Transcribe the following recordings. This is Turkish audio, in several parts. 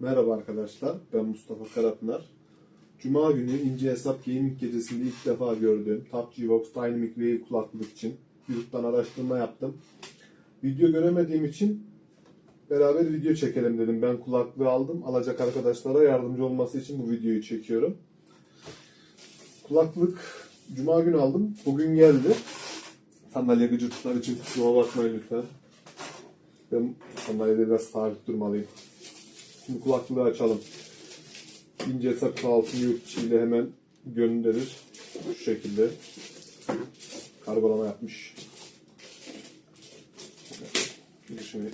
Merhaba arkadaşlar, ben Mustafa Karapınar. Cuma günü ince hesap gaming gecesinde ilk defa gördüğüm Top G-Vox Dynamic Wave kulaklık için YouTube'dan araştırma yaptım. Video göremediğim için beraber video çekelim dedim. Ben kulaklığı aldım, alacak arkadaşlara yardımcı olması için bu videoyu çekiyorum. Kulaklık Cuma günü aldım, bugün geldi. Sandalye gıcırtılar için kusura bakmayın lütfen. Ben sandalyede biraz sabit durmalıyım. Şimdi kulaklığı açalım. İnce sağ olsun yurt hemen gönderir. Şu şekilde. Kargolama yapmış. Şimdi şimdi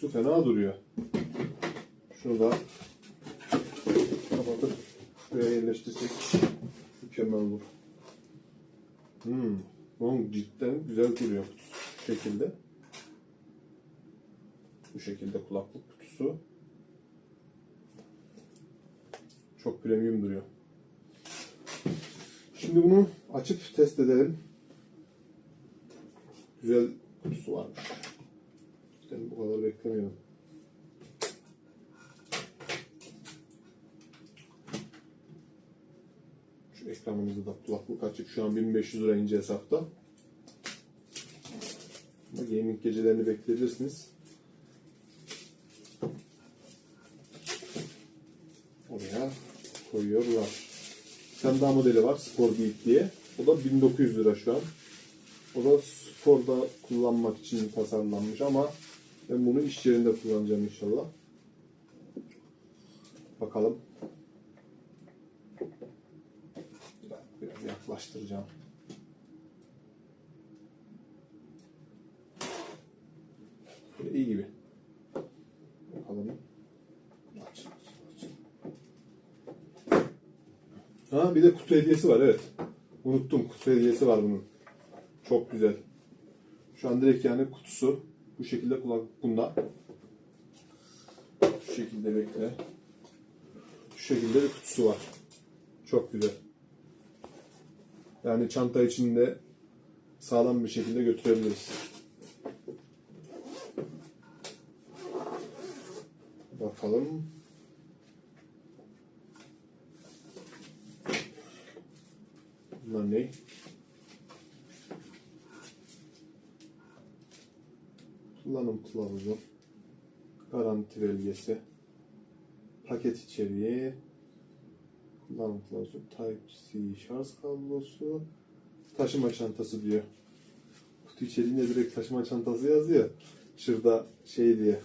Kutusu fena duruyor. Şunu da kapatıp şuraya yerleştirsek mükemmel olur. Hmm. Oğlum cidden güzel duruyor kutusu. Şu şekilde. Bu şekilde kulaklık kutusu. Çok premium duruyor. Şimdi bunu açıp test edelim. Güzel kutusu varmış. Ben bu kadar beklemiyordum. Şu ekranımızda da kulaklık açık. Şu an 1500 lira ince hesapta. Ama gaming gecelerini bekleyebilirsiniz. Oraya koyuyorlar. Tane daha modeli var Spor Beat diye. O da 1900 lira şu an. O da sporda kullanmak için tasarlanmış ama ben bunu iş yerinde kullanacağım inşallah. Bakalım. Biraz, biraz yaklaştıracağım. Böyle iyi gibi. Bakalım. Aç, aç, aç. Ha bir de kutu hediyesi var evet. Unuttum kutu hediyesi var bunun. Çok güzel. Şu an direkt yani kutusu bu şekilde kulak bunda. Şu şekilde bekle. Şu şekilde bir kutusu var. Çok güzel. Yani çanta içinde sağlam bir şekilde götürebiliriz. Bakalım. Bunlar ne? Kullanım kılavuzu, garanti belgesi, paket içeriği, kullanım kılavuzu, Type-C şarj kablosu, taşıma çantası diyor. Kutu içeriğinde direkt taşıma çantası yazıyor. Şurada şey diye,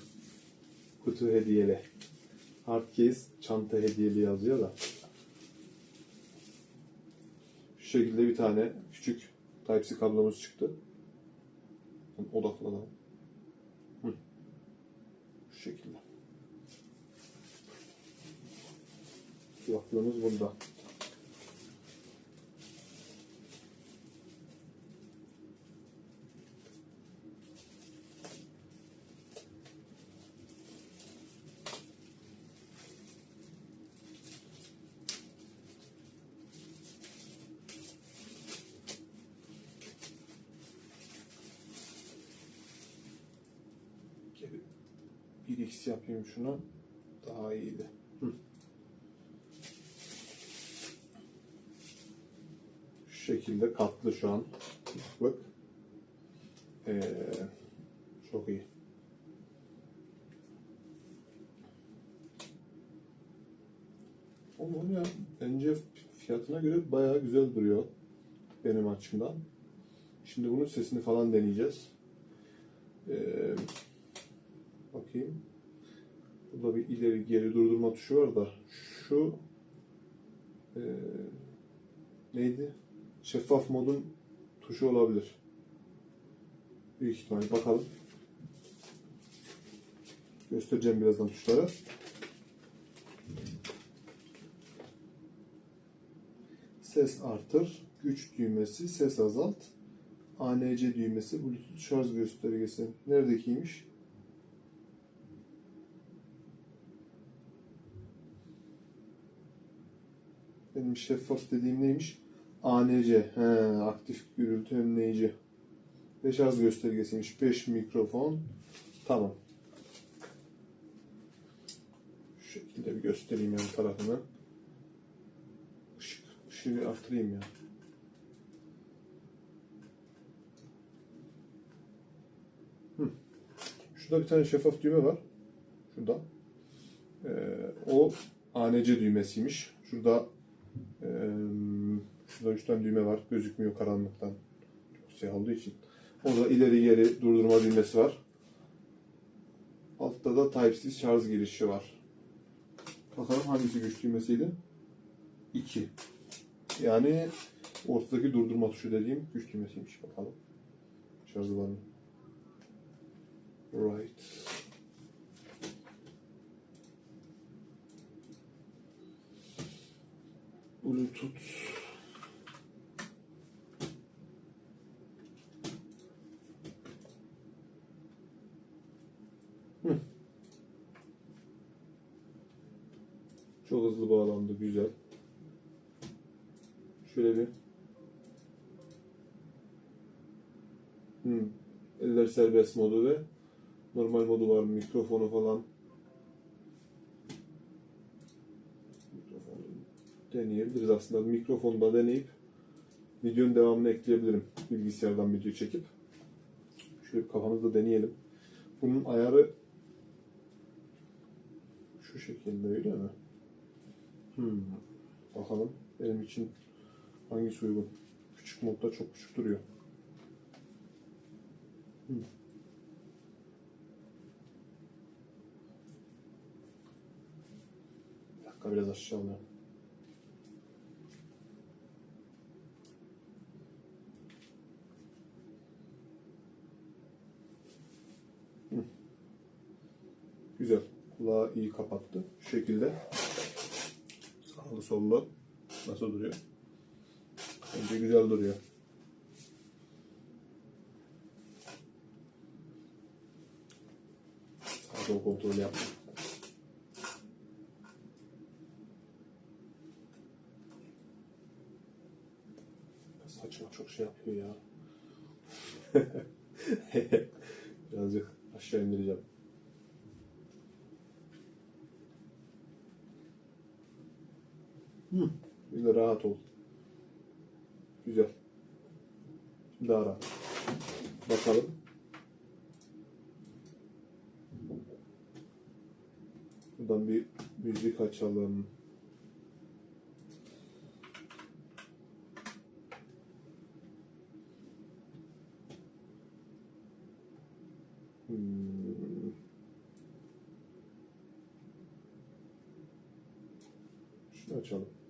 kutu hediyeli. Hard case çanta hediyeli yazıyor da. Şu şekilde bir tane küçük Type-C kablomuz çıktı. Odaklanalım. Şekilde. Kulaklığımız bunda. 1x yapayım şuna. Daha iyiydi. Hı. Şu şekilde katlı şu an. Bak. Ee, çok iyi. Olur ya. Bence fiyatına göre bayağı güzel duruyor. Benim açımdan. Şimdi bunun sesini falan deneyeceğiz. Ee, bakayım. Burada bir ileri geri durdurma tuşu var da şu ee, neydi? Şeffaf modun tuşu olabilir. Büyük ihtimal bakalım. Göstereceğim birazdan tuşları. ses artır, güç düğmesi, ses azalt, ANC düğmesi, Bluetooth şarj göstergesi. Neredekiymiş? Benim şeffaf dediğim neymiş? ANC. He, aktif gürültü önleyici. Ve şarj göstergesiymiş. 5 mikrofon. Tamam. Şu şekilde bir göstereyim yan tarafını. Işık, ışığı bir artırayım ya. Şurada bir tane şeffaf düğme var. Şurada. Ee, o ANC düğmesiymiş. Şurada ee, şurada üç tane düğme var. Gözükmüyor karanlıktan. Çok siyah olduğu için. Orada ileri geri durdurma düğmesi var. Altta da Type-C şarj girişi var. Bakalım hangisi güç düğmesiydi? 2. Yani ortadaki durdurma tuşu dediğim güç düğmesiymiş. Bakalım. Şarj alanı. Right. Bluetooth. Çok hızlı bağlandı. Güzel. Şöyle bir. Hı. Eller serbest modu ve normal modu var. Mikrofonu falan. Mikrofonu deneyebiliriz aslında. Mikrofonu da deneyip videonun devamını ekleyebilirim. Bilgisayardan video çekip. Şöyle kafanızda deneyelim. Bunun ayarı şu şekilde öyle mi? Hmm. Bakalım benim için hangisi uygun? Küçük modda çok küçük duruyor. Hmm. Bir dakika biraz aşağı alayım. Güzel. Kulağı iyi kapattı. Şu şekilde. Sağlı sollu. Nasıl duruyor? Bence güzel duruyor. Sağ sol kontrol yaptım. Saçma çok şey yapıyor ya. Birazcık aşağı indireceğim. Hı. De rahat ol. Güzel. Daha rahat. Bakalım. Buradan bir müzik açalım. Hmm. Şunu açalım.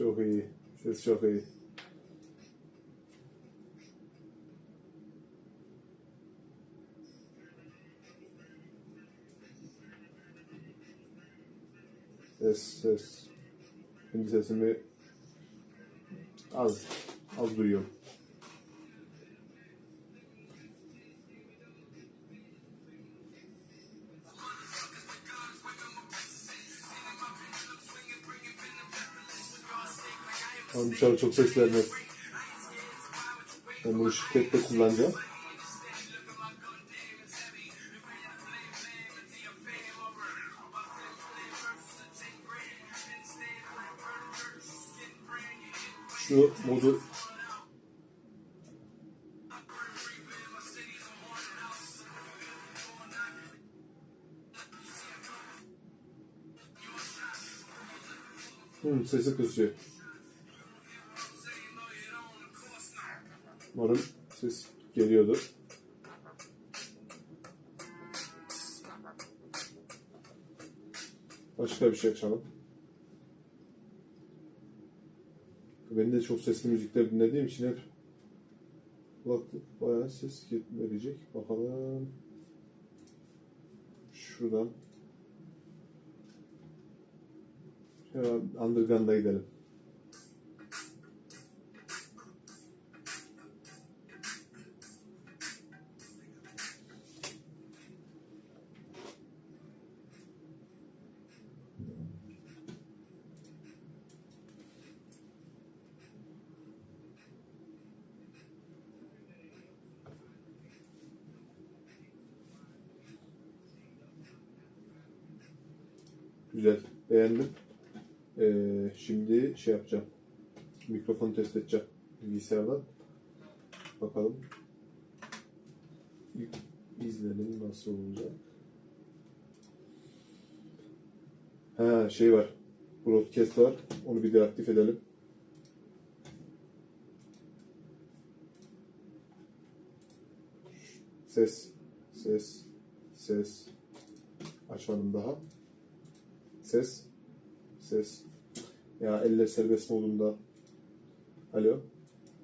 Çok iyi. Ses çok iyi. Ses, ses. Şimdi sesimi az, az duyuyorum. Dışarı çok ses vermez. Ben bunu şirkette kullanacağım. Şu modu Hmm, sesi kısıyor. Umarım ses geliyordur. Başka bir şey açalım. Ben de çok sesli müzikler dinlediğim için hep kulaklık bayağı ses verecek. Bakalım. Şuradan. Şöyle Underground'a gidelim. Güzel. Beğendim. Ee, şimdi şey yapacağım. Mikrofonu test edeceğim. Bilgisayardan. Bakalım. İlk izlenim nasıl olacak? Ha şey var. Broadcast var. Onu bir de aktif edelim. Ses. Ses. Ses. Açmadım daha. Ses. Ses. Ya eller serbest modunda. Alo.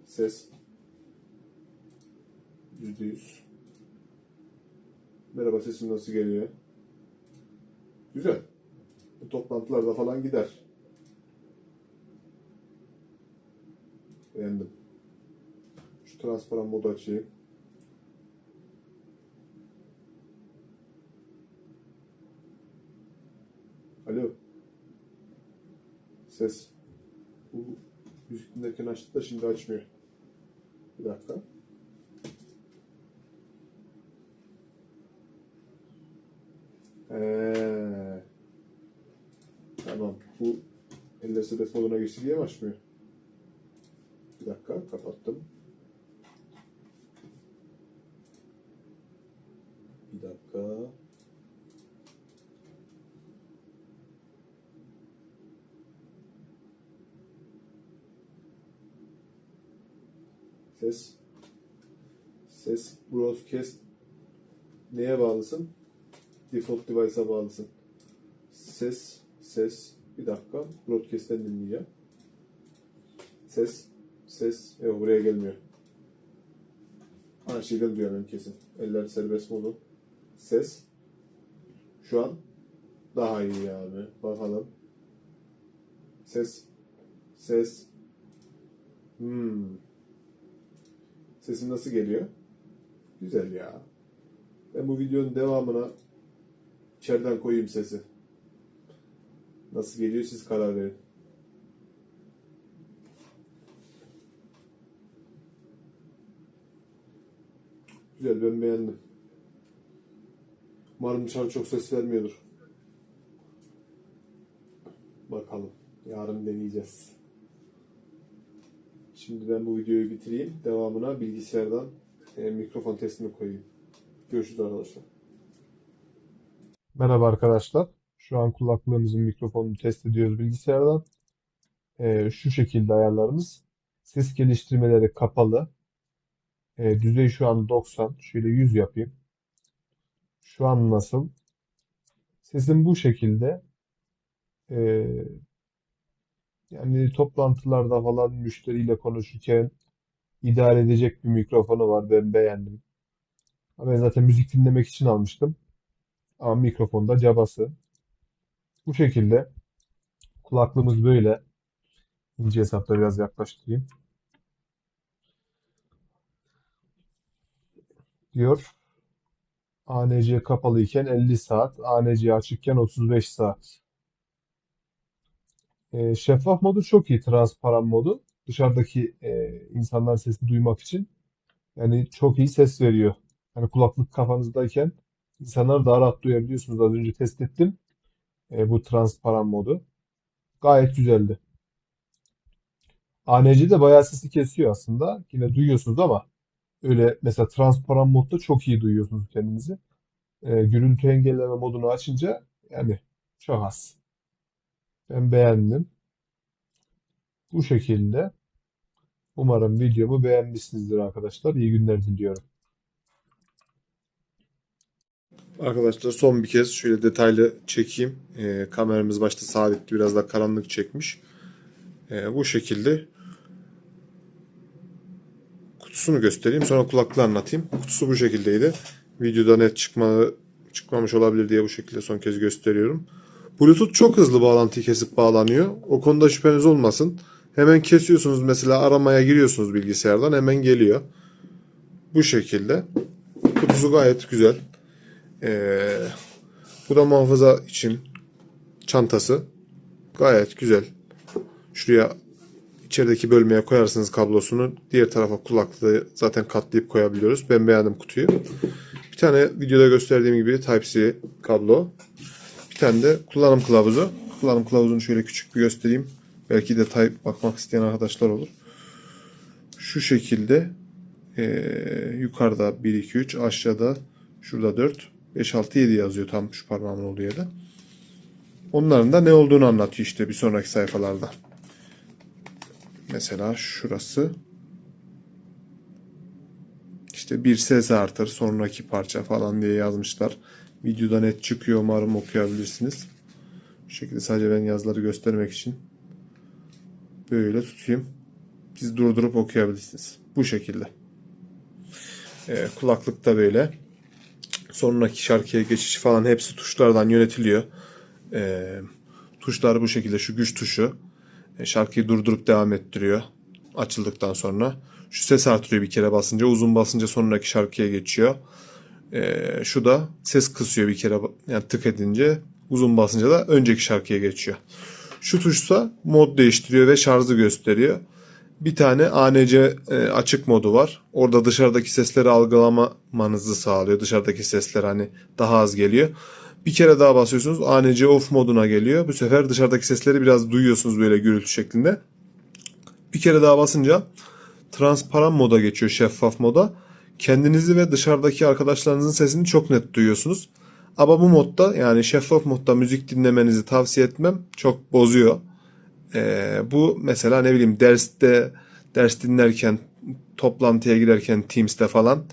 Ses. Yüzde yüz. Merhaba sesim nasıl geliyor? Güzel. Bu toplantılarda falan gider. Beğendim. Şu transparan modu açayım. Alo. Ses. Bu müzik dinlerken açtı da şimdi açmıyor. Bir dakika. Ee, tamam. Bu eller serbest moduna geçti diye mi açmıyor? Bir dakika. Kapattım. Bir dakika. Ses. Ses broadcast neye bağlısın? Default device'a bağlısın. Ses, ses. Bir dakika. Broadcast'ten dinleyeceğim. Ses, ses. Yok buraya gelmiyor. Ha şeyden duyuyorum kesin. Eller serbest modu. Ses. Şu an daha iyi abi. Bakalım. Ses. Ses. Hmm. Sesim nasıl geliyor? Güzel ya. Ben bu videonun devamına içeriden koyayım sesi. Nasıl geliyor siz karar verin. Güzel ben beğendim. Umarım dışarı çok ses vermiyordur. Bakalım. Yarın deneyeceğiz. Şimdi ben bu videoyu bitireyim. Devamına bilgisayardan e, mikrofon testini koyayım. Görüşürüz arkadaşlar. Merhaba arkadaşlar. Şu an kulaklığımızın mikrofonunu test ediyoruz bilgisayardan. Ee, şu şekilde ayarlarımız. Ses geliştirmeleri kapalı. Ee, düzey şu an 90. Şöyle 100 yapayım. Şu an nasıl? Sesim bu şekilde. Ee, yani toplantılarda falan müşteriyle konuşurken idare edecek bir mikrofonu var. Ben beğendim. Ben zaten müzik dinlemek için almıştım. Ama mikrofonda cabası. Bu şekilde kulaklığımız böyle. İnce hesapta biraz yaklaştırayım. Diyor. ANC kapalı iken 50 saat, ANC açıkken 35 saat. Ee, şeffaf modu çok iyi, transparan modu. Dışarıdaki e, insanların sesini duymak için. Yani çok iyi ses veriyor. Yani kulaklık kafanızdayken İnsanlar daha rahat duyabiliyorsunuz. Az önce test ettim. E, bu transparan modu. Gayet güzeldi. ANC de bayağı sesi kesiyor aslında. Yine duyuyorsunuz ama öyle mesela transparan modda çok iyi duyuyorsunuz kendinizi. E, gürültü engelleme modunu açınca yani çok az. Ben beğendim. Bu şekilde. Umarım videomu beğenmişsinizdir arkadaşlar. İyi günler diliyorum. Arkadaşlar son bir kez şöyle detaylı çekeyim. Ee, kameramız başta sabitti. Biraz da karanlık çekmiş. Ee, bu şekilde kutusunu göstereyim. Sonra kulaklığı anlatayım. Kutusu bu şekildeydi. Videoda net çıkma, çıkmamış olabilir diye bu şekilde son kez gösteriyorum. Bluetooth çok hızlı bağlantıyı kesip bağlanıyor. O konuda şüpheniz olmasın. Hemen kesiyorsunuz mesela aramaya giriyorsunuz bilgisayardan hemen geliyor. Bu şekilde. Kutusu gayet güzel. Ee, bu da muhafaza için çantası. Gayet güzel. Şuraya içerideki bölmeye koyarsınız kablosunu. Diğer tarafa kulaklığı zaten katlayıp koyabiliyoruz. Ben beğendim kutuyu. Bir tane videoda gösterdiğim gibi Type-C kablo. Bir tane de kullanım kılavuzu. Kullanım kılavuzunu şöyle küçük bir göstereyim. Belki detay bakmak isteyen arkadaşlar olur. Şu şekilde eee, yukarıda 1, 2, 3 aşağıda şurada 4, 5, 6, 7 yazıyor tam şu parmağımın olduğu yerde. Onların da ne olduğunu anlatıyor işte bir sonraki sayfalarda. Mesela şurası işte bir ses artır sonraki parça falan diye yazmışlar. Videoda net çıkıyor umarım okuyabilirsiniz. Bu şekilde sadece ben yazıları göstermek için böyle tutayım. Siz durdurup okuyabilirsiniz. Bu şekilde. Ee, kulaklık da böyle. Sonraki şarkıya geçiş falan hepsi tuşlardan yönetiliyor. Ee, tuşlar bu şekilde. Şu güç tuşu. E, şarkıyı durdurup devam ettiriyor. Açıldıktan sonra. Şu ses artırıyor bir kere basınca. Uzun basınca sonraki şarkıya geçiyor. Ee, şu da ses kısıyor bir kere yani tık edince. Uzun basınca da önceki şarkıya geçiyor. Şu tuşsa mod değiştiriyor ve şarjı gösteriyor. Bir tane ANC e, açık modu var. Orada dışarıdaki sesleri algılamanızı sağlıyor. Dışarıdaki sesler hani daha az geliyor. Bir kere daha basıyorsunuz ANC off moduna geliyor. Bu sefer dışarıdaki sesleri biraz duyuyorsunuz böyle gürültü şeklinde. Bir kere daha basınca transparan moda geçiyor, şeffaf moda. Kendinizi ve dışarıdaki arkadaşlarınızın sesini çok net duyuyorsunuz. Ama bu modda yani şeffaf modda müzik dinlemenizi tavsiye etmem. Çok bozuyor. Ee, bu mesela ne bileyim derste ders dinlerken toplantıya girerken Teams'te falan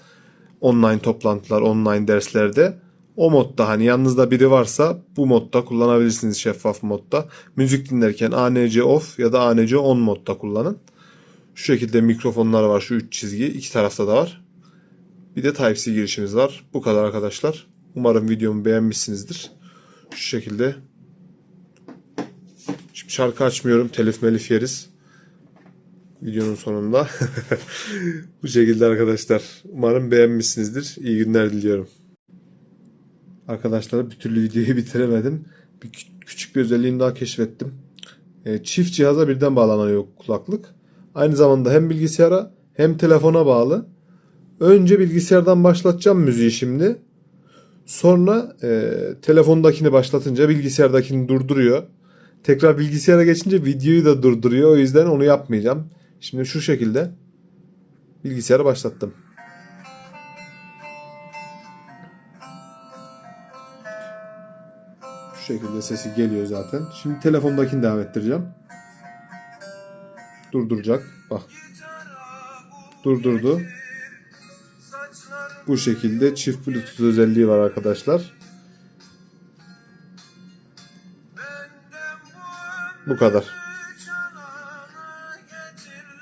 online toplantılar, online derslerde o modda hani yanınızda biri varsa bu modda kullanabilirsiniz şeffaf modda. Müzik dinlerken ANC off ya da ANC on modda kullanın. Şu şekilde mikrofonlar var şu üç çizgi iki tarafta da var. Bir de Type-C girişimiz var. Bu kadar arkadaşlar. Umarım videomu beğenmişsinizdir. Şu şekilde. Şimdi şarkı açmıyorum. Telif melif yeriz. Videonun sonunda. Bu şekilde arkadaşlar. Umarım beğenmişsinizdir. İyi günler diliyorum. Arkadaşlar bir türlü videoyu bitiremedim. Bir kü- küçük bir özelliğini daha keşfettim. E, çift cihaza birden bağlanıyor kulaklık. Aynı zamanda hem bilgisayara hem telefona bağlı. Önce bilgisayardan başlatacağım müziği şimdi. Sonra e, telefondakini başlatınca bilgisayardakini durduruyor. Tekrar bilgisayara geçince videoyu da durduruyor. O yüzden onu yapmayacağım. Şimdi şu şekilde bilgisayarı başlattım. Şu şekilde sesi geliyor zaten. Şimdi telefondakini devam ettireceğim. Durduracak. Bak. Durdurdu. Bu şekilde çift bluetooth özelliği var arkadaşlar. Bu kadar.